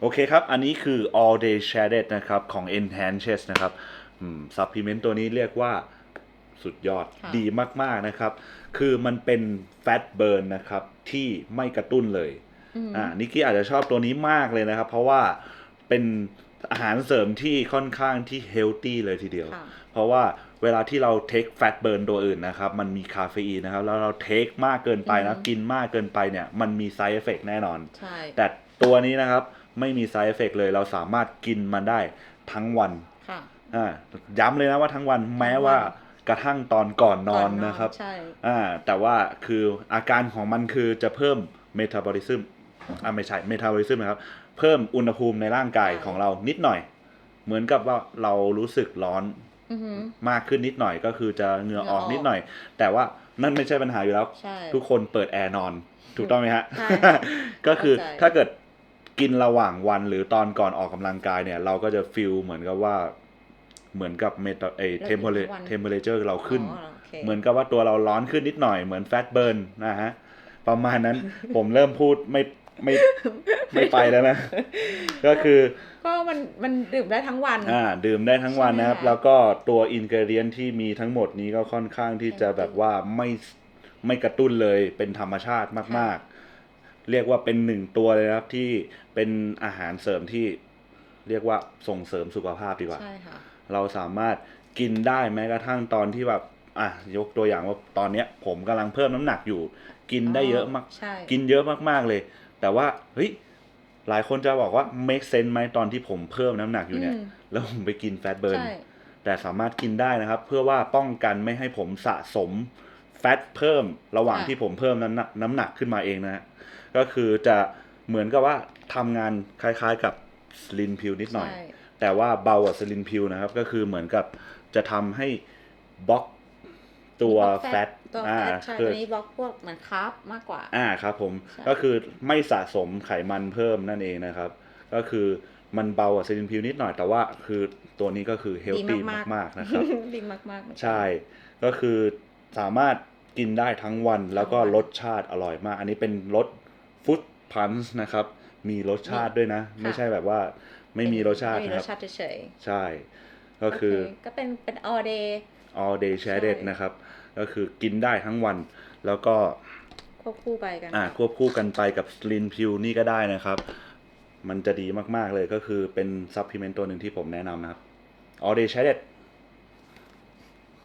โอเคครับ อันนี้คือ all day shaded นะครับ ของ enhances นะครับซัพพลีเมนต์ตัวนี้เรียกว่าสุดยอดค่ะดีมาก ๆ นะครับ คือมันเป็น fat burn นะครับ ที่ไม่กระตุ้นเลยอืมอ่านิกกี้อาจจะชอบตัวนี้มากเลยนะครับ เพราะว่าเป็นอาหารเสริมที่ค่อนข้างที่เฮลตี้เลยทีเดียวค่ะเพราะว่าเวลาที่เราเทคแฟตเบิร์นตัวอื่นนะครับ มันมีคาเฟอีนนะครับ แล้วเราเทคมากเกินไปนะอืมกินมากเกินไปเนี่ย มันมี side effect แน่นอนใช่แต่ตัวนี้นะครับ ไม่มี side effect เลย เราสามารถกินมันได้ทั้งวันค่ะอ่าย้ำเลยนะว่าทั้งวันแม้ว่ากระทั่งตอนก่อนนอนนะครับใช่อ่าแต่ว่าคืออาการของมันคือจะเพิ่มเมตาบอลิซึมอ่าไม่ใช่เมตาบอลิซึมนะครับ เพิ่มอุณหภูมิในร่างกายของเรานิดหน่อย เหมือนกับว่าเรารู้สึกร้อนอือหือมากขึ้นนิดหน่อยก็คือจะเหงื่อออกเหงื่อออกนิดหน่อย แต่ว่านั่นไม่ใช่ปัญหาอยู่แล้วใช่ทุกคนเปิดแอร์นอน ถูกต้องไหมฮะใช่ก็คือเข้าใจถ้าเกิด กินระหว่างวันหรือตอนก่อนออกกำลังกายเนี่ย เราก็จะฟีลเหมือนกับว่าเหมือนกับเมตาเอเทมเพลเทมเพลเจอร์เราขึ้นอ๋อโอเคเหมือนกับว่าตัวเราร้อนขึ้นนิดหน่อยเหมือนแฟตเบิร์นนะฮะประมาณนั้นผมเริ่มพูดไม่ไม่ไม่ไปแล้วนะ ก็คือก็มันมันดื่มได้ทั้งวันอ่าดื่มได้ทั้งวันนะครับใช่ไหมคะแล้วก็ตัวอินก e เดียนที่มีทั้งหมดนี้ก็ค่อนข้างที่จะแบบว่าไม่ไม่กระตุ้นเลยเป็นธรรมชาติมาก ๆ เรียกว่าเป็นหนึ่งตัวเลยนะครับที่เป็นอาหารเสริมที่เรียกว่าส่งเสริมสุขภาพดีกว่าใช่ค่ะเราสามารถกินได้แม้กระทั่งตอนที่แบบอะยกตัวอย่างว่าตอนเนี้ย ผมกำลังเพิ่มน้ำหนักอยู่ กินได้เยอะมากใช่กินเยอะมากๆเลย แต่ว่าเฮ้ยหลายคนจะบอกว่า make sense ไหมตอนที่ผมเพิ่มน้ำหนักอยู่เนี่ยอืมแล้วผมไปกินแฟตเบิร์นใช่แต่สามารถกินได้นะครับ เพื่อว่าป้องกันไม่ให้ผมสะสม แฟตเพิ่มระหว่างที่ผมเพิ่มน้ำหนักน้ำหนักขึ้นมาเองนะฮะก็คือจะเหมือนกับว่าทำงานคล้ายๆกับสลินพิวนิดหน่อยใช่แต่ว่าเบากว่าสลินพิวนะครับ ก็คือเหมือนกับจะทำให้บล็อกตัวแฟตตัวอ่าแฟตใช่คืตัวอนี้บล็อกพวกเหมือนคาร์บมากกว่า อ่าครับผมใช่ก็คือไม่สะสมไขมันเพิ่มนั่นเองนะครับ ก็คือมันเบากว่าสลินพิวนิดหน่อยแต่ว่าคือตัวนี้ก็คือเฮลตี้มากๆนะครับดีมากๆเหมือนกันใช่ ก็คือสามารถ กินได้ทั้งวันแล้วก็ทั้งวันรสชาติอร่อยมาก อันนี้เป็นรสฟุตพันส์นะครับ มีรสชาติด้วยนะ ไม่ใช่แบบว่าไม่มีรสชาติไม่มีนะรคสรับชาติเฉยใช่ๆก็คือโเก็เป็นเป็น all day all day shaded ใช่นะครับ ก็คือกินได้ทั้งวัน แล้วก็ควบคู่ไปกันอ่าควบคู่กันไปกับ Slim p i l นี่ก็ได้นะครับ มันจะดีมากๆเลยก็คือเป็นซัพพลีเมนต์ตัวหนึ่งที่ผมแนะนำนะครับ all day shaded